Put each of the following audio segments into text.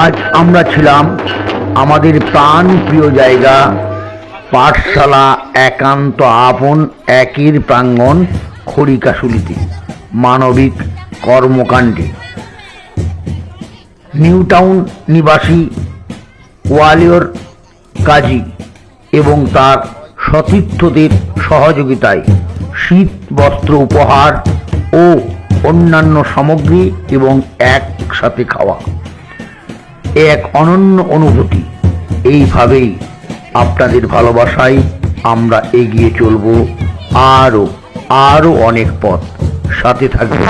আজ আমরা ছিলাম আমাদের প্রাণ প্রিয় জায়গা, পাঠশালা, একান্ত আপন, একের প্রাঙ্গণ, খড়িকাশুলিতে, মানবিক কর্মকাণ্ডে। নিউ টাউন নিবাসী ওয়ালিয়র কাজী এবং তার সতীর্থদের সহযোগিতায় শীত বস্ত্র উপহার ও অন্যান্য সামগ্রী এবং একসাথে খাওয়া। এ এক অনন্য অনুভূতি। এইভাবেই আপনাদের ভালোবাসায় আমরা এগিয়ে চলব আরও আরও অনেক পথ। সাথে থাকবে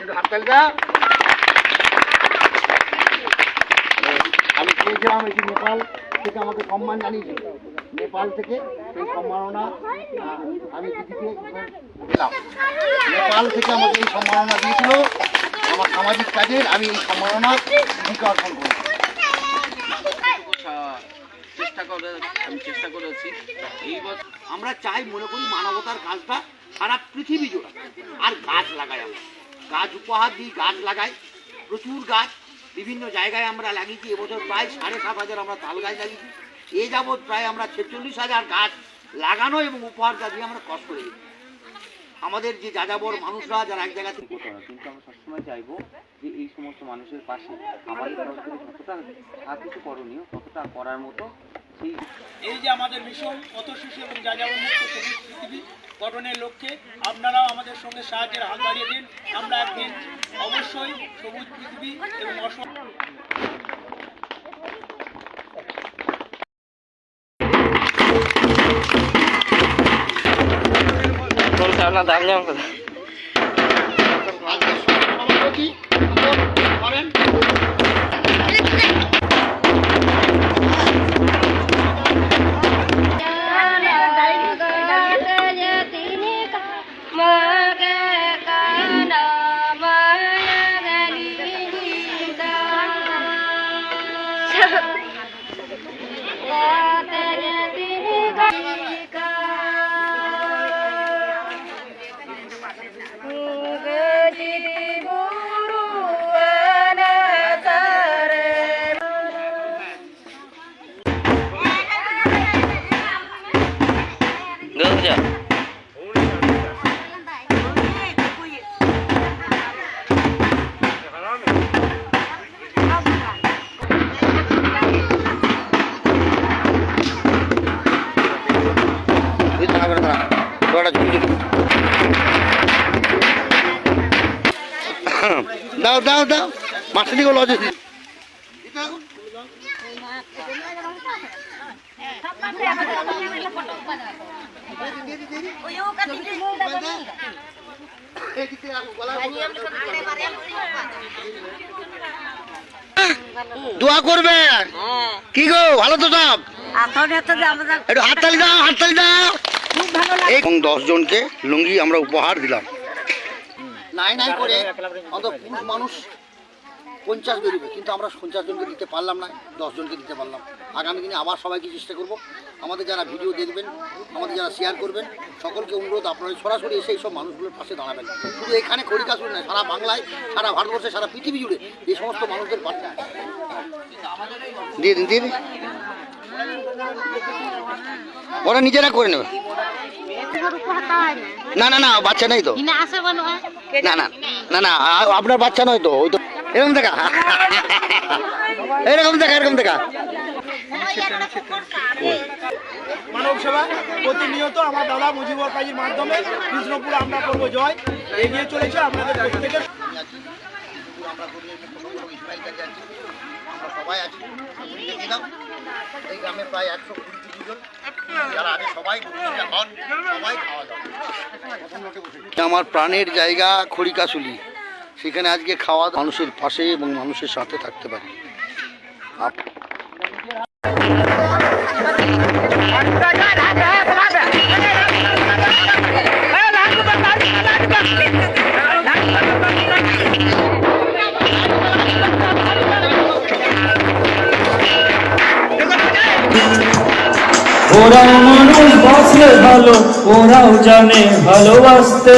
একটু হাততালি দাও। আমি চেয়েছিলাম যে নেপাল থেকে আমাকে সম্মান জানিয়েছিল নেপাল থেকে সেই সম্মাননা আমি দিদিকে দিলাম। নেপাল থেকে আমাকে এই সম্মাননা দিয়েছিল। আমার সামাজিক কাজের আমি এই সম্মাননা দিদিকে অর্পণ করি চেষ্টা করে, আমি চেষ্টা করেছি। এই বছর আমরা চাই মনে করি মানবতার কাজটা সারা পৃথিবী জোড়া। আর গাছ লাগাই আমরা। গাছ উপহার দিই, গাছ লাগাই। প্রচুর গাছ বিভিন্ন জায়গায় আমরা লাগিয়েছি, এবছর প্রায় সাড়ে সাত হাজার আমরা তাল গাছ লাগিয়েছি। এ যাবৎ প্রায় আমরা ছেচল্লিশ হাজার গাছ লাগানো এবং উপহার গাছ দিয়ে আমরা কষ্ট করে আমাদের যে যাযাবর মানুষরা যারা এক জায়গা থেকে কিন্তু আমরা সবসময় চাইব যে এই সমস্ত মানুষের পাশে আমাদের যতটা আর কিছু করণীয়, ততটা করার মতো এই যে আমাদের মিশন কত শিশু এবং যাযাবর মুক্ত সবুজ পৃথিবী গঠনের লক্ষ্যে আপনারাও আমাদের সঙ্গে সাহায্যের হাত বাড়িয়ে দিন। আমরা একদিন অবশ্যই সবুজ পৃথিবী এবং অসম তুই ঝুঁকি ঝুঁকি দাও দাও দাও। মাছটা দিকে লজে। দোয়া করবে। কি গো ভালো তো সব? একটু হাততালি দাও হাততালি দাও। এবং দশ জনকে লুঙ্গি আমরা উপহার দিলাম। নাই নাই করে পুরুষ মানুষ পঞ্চাশ বেরোবে কিন্তু আমরা পঞ্চাশ জনকে দিতে পারলাম না দশ জনকে দিতে পারলাম। আগামী দিনে আবার সবাইকে চেষ্টা করব। আমাদের যারা ভিডিও দেখবেন আমাদের যারা শেয়ার করবেন সকলকে অনুরোধ আপনারা সরাসরি এসে এইসব মানুষগুলোর পাশে দাঁড়াবেন। শুধু এখানে খড়িকাশুর নয় সারা বাংলায় সারা ভারতবর্ষে সারা পৃথিবী জুড়ে এই সমস্ত মানুষদের পাশে দিয়ে দিন দিয়ে দিন। ওরা নিজেরা করে নেবে। না না না বাচ্চা নেই তো। না না না না আপনার বাচ্চা নয় তো ওই তো এরকম দেখা। এরকম দেখা এরকম দেখা। মানব সেবা প্রতিনিয়ত আমার দাদা মুজিবর কাজীর মাধ্যমে কৃষ্ণপুর আমরা করব জয়। এগিয়ে চলেছে আপনাদের প্রত্যেকে আমরা সবাই আছি এই গ্রামে প্রায় একশো কুড়ি জন যারা আছে সবাই সবাই খাওয়া দাওয়া আমার প্রাণের জায়গা খড়িকাশুলি। সেখানে আজকে খাওয়া মানুষের পাশে এবং মানুষের সাথে থাকতে পারি। ওরাও মানুষ বসলে ভালো ওরাও জানে ভালোবাসতে।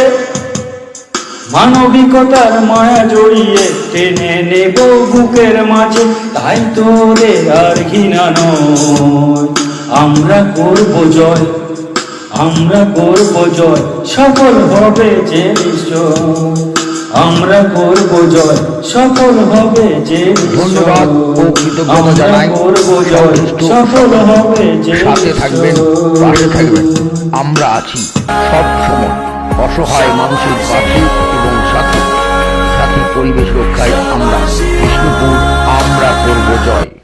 মানবিকতার মায়া জড়িয়ে টেনে নেব বুকের মাঝে। তাই তোরে আর ঘৃণা নয়। আমরা করব জয় আমরা করব জয় সফল হবে যে আমরা করব জয় সফল হবে যে। ধন্যবাদ ও কৃতজ্ঞতা আমরা জানাই। করব জয় সফল হবে যে সাথে থাকবেন পাশে থাকবেন। আমরা আছি সব সময়। অসহায় মানুষের পাশে এবং সাথে। সাথে পরিবেশ রক্ষায় আমরা বিষ্ণুপুর আমরা করব জয়।